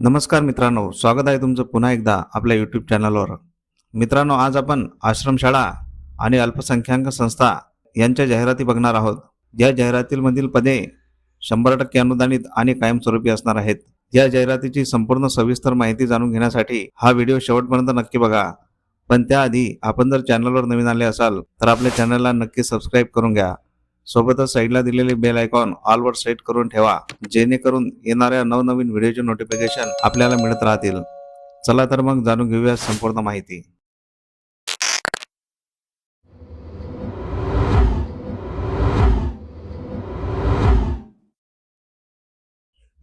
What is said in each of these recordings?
नमस्कार मित्रांनो स्वागत आहे तुमचं पुन्हा एकदा आपल्या यूट्यूब चॅनलवर मित्रांनो आज आपण आश्रमशाळा आणि अल्पसंख्याक संस्था यांच्या जाहिराती बघणार आहोत. या जाहिरातीमधील पदे शंभर टक्के अनुदानित आणि कायमस्वरूपी असणार आहेत. या जाहिरातीची संपूर्ण सविस्तर माहिती जाणून घेण्यासाठी हा व्हिडिओ शेवटपर्यंत नक्की बघा. पण त्याआधी आपण जर चॅनलवर नवीन आले असाल तर आपल्या चॅनलला नक्की सबस्क्राईब करून घ्या. सोबतच साईडला दिलेले बेल आयकॉन ऑलवर सेट करून ठेवा जेणेकरून येणाऱ्या नवनवीन व्हिडिओचे नोटिफिकेशन आपल्याला मिळत राहतील. चला तर मग जाणून घेऊया संपूर्ण माहिती.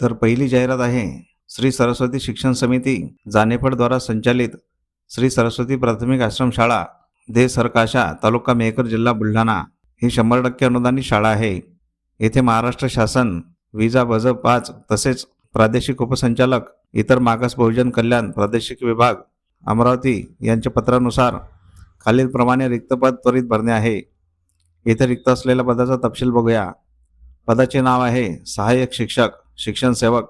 तर पहिली जाहिरात आहे श्री सरस्वती शिक्षण समिती जानेफळद्वारा संचालित श्री सरस्वती प्राथमिक आश्रमशाळा दे सरकाशा तालुका मेहकर जिल्हा बुलढाणा. ही शंभर टक्के अनुदानित शाळा आहे. येथे महाराष्ट्र शासन विजा बज पाच तसेच प्रादेशिक उपसंचालक इतर मागास बहुजन कल्याण प्रादेशिक विभाग अमरावती यांच्या पत्रानुसार खालीलप्रमाणे रिक्त पद त्वरित भरणे आहे. येथे रिक्त असलेल्या पदाचा तपशील बघूया. पदाचे नाव आहे सहाय्यक शिक्षक शिक्षण सेवक.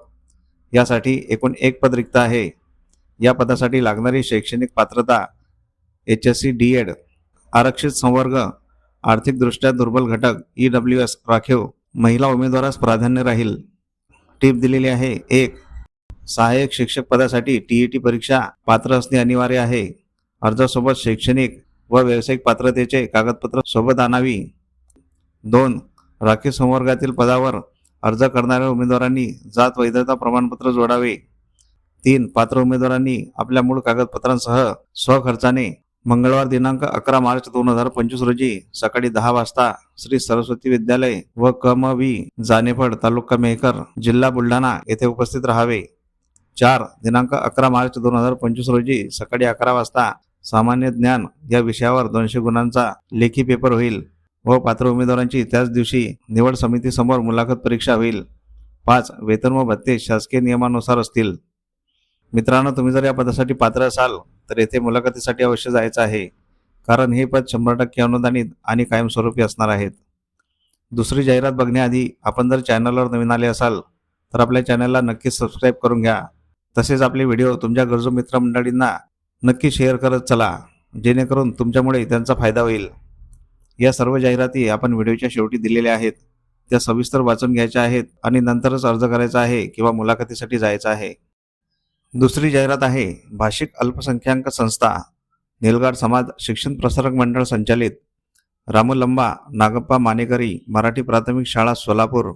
यासाठी एकूण एक पद रिक्त आहे. या पदासाठी लागणारी शैक्षणिक पात्रता H S C D Ed आरक्षित संवर्ग आर्थिकदृष्ट्या दुर्बल घटक ई डब्ल्यू एस राखीव महिला उमेदवारास प्राधान्य राहील. टीप दिलेली आहे. एक सहाय्यक शिक्षक पदासाठी टी ई टी परीक्षा पात्र असणे अनिवार्य आहे. अर्जासोबत शैक्षणिक व व्यावसायिक पात्रतेचे कागदपत्र सोबत आणावी. दोन राखीव संवर्गातील पदावर अर्ज करणाऱ्या उमेदवारांनी जात वैधता प्रमाणपत्र जोडावे. तीन पात्र उमेदवारांनी आपल्या मूळ कागदपत्रांसह स्वखर्चाने मंगळवार दिनांक अकरा मार्च दोन हजार पंचवीस रोजी सकाळी दहा वाजता श्री सरस्वती विद्यालय व कम वी जानेफड तालुका मेहकर जिल्हा बुलढाणा येथे उपस्थित राहावे. चार दिनांक अकरा मार्च दोन हजार पंचवीस रोजी सकाळी अकरा वाजता सामान्य ज्ञान या विषयावर दोनशे गुणांचा लेखी पेपर होईल व पात्र उमेदवारांची त्याच दिवशी निवड समितीसमोर मुलाखत परीक्षा होईल. पाच वेतन व भत्ते शासकीय नियमानुसार असतील. मित्रांनो तुम्ही जर या पदासाठी पात्र असाल तर येथे मुलाखतीसाठी अवश्य जायचं आहे. कारण हे पद शंभर टक्के अनुदानित आणि कायमस्वरूपी असणार आहेत. दुसरी जाहिरात बघण्याआधी आपण जर चॅनलवर नवीन आले असाल तर आपल्या चॅनलला नक्कीच सबस्क्राईब करून घ्या. तसेच आपले व्हिडिओ तुमच्या गरजू मित्रमंडळींना नक्की शेअर करत चला जेणेकरून तुमच्यामुळे त्यांचा फायदा होईल. या सर्व जाहिराती आपण व्हिडिओच्या शेवटी दिलेल्या आहेत. त्या सविस्तर वाचून घ्यायच्या आहेत आणि नंतरच अर्ज करायचा आहे किंवा मुलाखतीसाठी जायचं आहे. दुसरी जाहिरात आहे भाषिक अल्पसंख्याक संस्था निलगाड समाज शिक्षण प्रसारक मंडळ संचालित रामलंबा नागप्पा मानेकरी मराठी प्राथमिक शाळा सोलापूर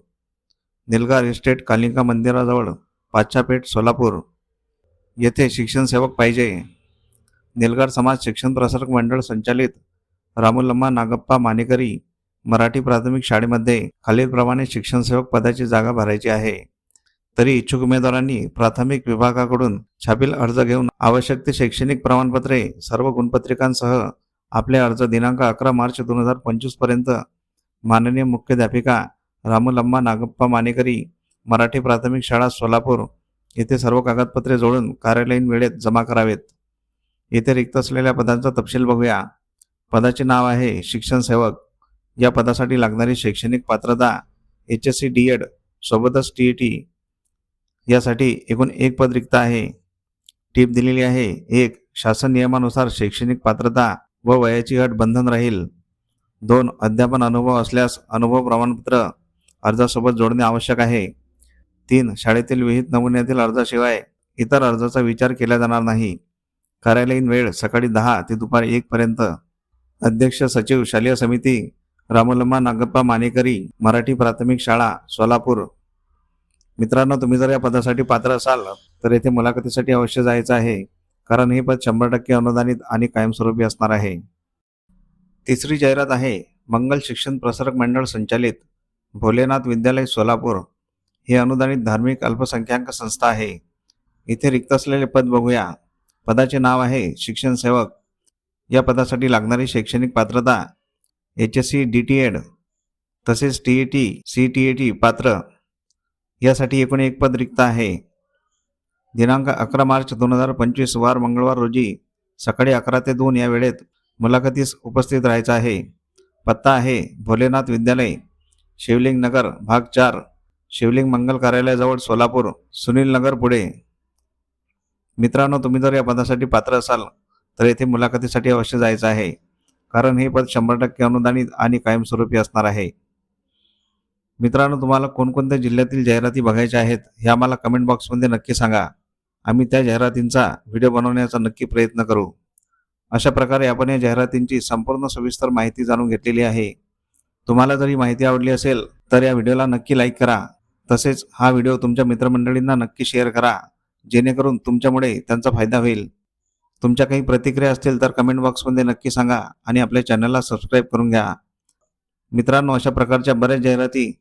निलगार इस्टेट कालिका मंदिराजवळ पाच्छापेठ सोलापूर येथे शिक्षण सेवक पाहिजे. निलगार समाज शिक्षण प्रसारक मंडळ संचालित रामुलम्मा नागप्पा मानेकरी मराठी प्राथमिक शाळेमध्ये खालीलप्रमाणे शिक्षण सेवक पदाची जागा भरायची आहे. तरी इच्छुक उमेदवारांनी प्राथमिक विभागाकडून छापील अर्ज घेऊन आवश्यक ते शैक्षणिक प्रमाणपत्रे सर्व गुणपत्रिकांसह आपले अर्ज दिनांक अकरा मार्च दोन हजार पंचवीसपर्यंत. माननीय मुख्याध्यापिका रामलम्मा नागप्पा मानेकरी मराठी प्राथमिक शाळा सोलापूर येथे सर्व कागदपत्रे जोडून कार्यालयीन वेळेत जमा करावेत. येथे रिक्त असलेल्या पदांचा तपशील बघूया. पदाचे नाव आहे शिक्षण सेवक. या पदासाठी लागणारी शैक्षणिक पात्रता H S C D Ed सोबतच टी ई टी यासाठी एकूण एक पद रिक्त आहे. टीप दिलेली आहे. एक शासन नियमानुसार शैक्षणिक पात्रता व वयाची अट बंधन राहील. दोन अध्यापन अनुभव असल्यास अनुभव प्रमाणपत्र अर्जासोबत जोडणे आवश्यक आहे. तीन शाळेतील विहित नमुन्यातील अर्जाशिवाय इतर अर्जाचा विचार केला जाणार नाही. कार्यालयीन वेळ सकाळी दहा ते दुपारी एकपर्यंत अध्यक्ष सचिव शालेय समिती रामलम्मा नागप्पा मानेकरी मराठी प्राथमिक शाळा सोलापूर. मित्रांनो तुम्ही जर या पदासाठी पात्र असाल तर येथे मुलाखतीसाठी अवश्य जायचं आहे. कारण हे पद शंभर टक्के अनुदानित आणि कायमस्वरूपी असणार आहे. तिसरी जाहिरात आहे मंगल शिक्षण प्रसारक मंडळ संचालित भोलेनाथ विद्यालय सोलापूर. ही अनुदानित धार्मिक अल्पसंख्याक संस्था आहे. इथे रिक्त असलेले पद बघूया. पदाचे नाव आहे शिक्षण सेवक. या पदासाठी लागणारी शैक्षणिक पात्रता H S C D T Ed. तसेच T E T C T A T पात्र. यासाठी एकूण एक पद रिक्त आहे. दिनांक अकरा मार्च दोन हजार पंचवीस वार मंगळवार रोजी सकाळी अकरा ते दोन या वेळेत मुलाखतीस उपस्थित राहायचं आहे. पत्ता आहे भोलेनाथ विद्यालय शिवलिंग नगर भाग चार शिवलिंग मंगल कार्यालयाजवळ सोलापूर सुनील नगर पुढे. मित्रांनो तुम्ही जर या पदासाठी पात्र असाल तर येथे मुलाखतीसाठी अवश्य जायचं आहे. कारण हे पद शंभर टक्के अनुदानित आणि कायमस्वरूपी असणार आहे. मित्रांनो तुम्हाला कोणकोणत्या जिल्ह्यातील जाहिराती बघायच्या आहेत हे आम्हाला कमेंट बॉक्समध्ये नक्की सांगा. आम्ही त्या जाहिरातींचा व्हिडिओ बनवण्याचा नक्की प्रयत्न करू. अशा प्रकारे आपण या जाहिरातींची संपूर्ण सविस्तर माहिती जाणून घेतलेली आहे. तुम्हाला जर ही माहिती आवडली असेल तर या व्हिडिओला नक्की लाईक करा. तसेच हा व्हिडिओ तुमच्या मित्रमंडळींना नक्की शेअर करा. जेणेकरून तुमच्यामुळे त्यांचा फायदा होईल. तुमच्या काही प्रतिक्रिया असतील तर कमेंट बॉक्समध्ये नक्की सांगा आणि आपल्या चॅनलला सबस्क्राईब करून घ्या. मित्रांनो अशा प्रकारच्या बऱ्याच जाहिराती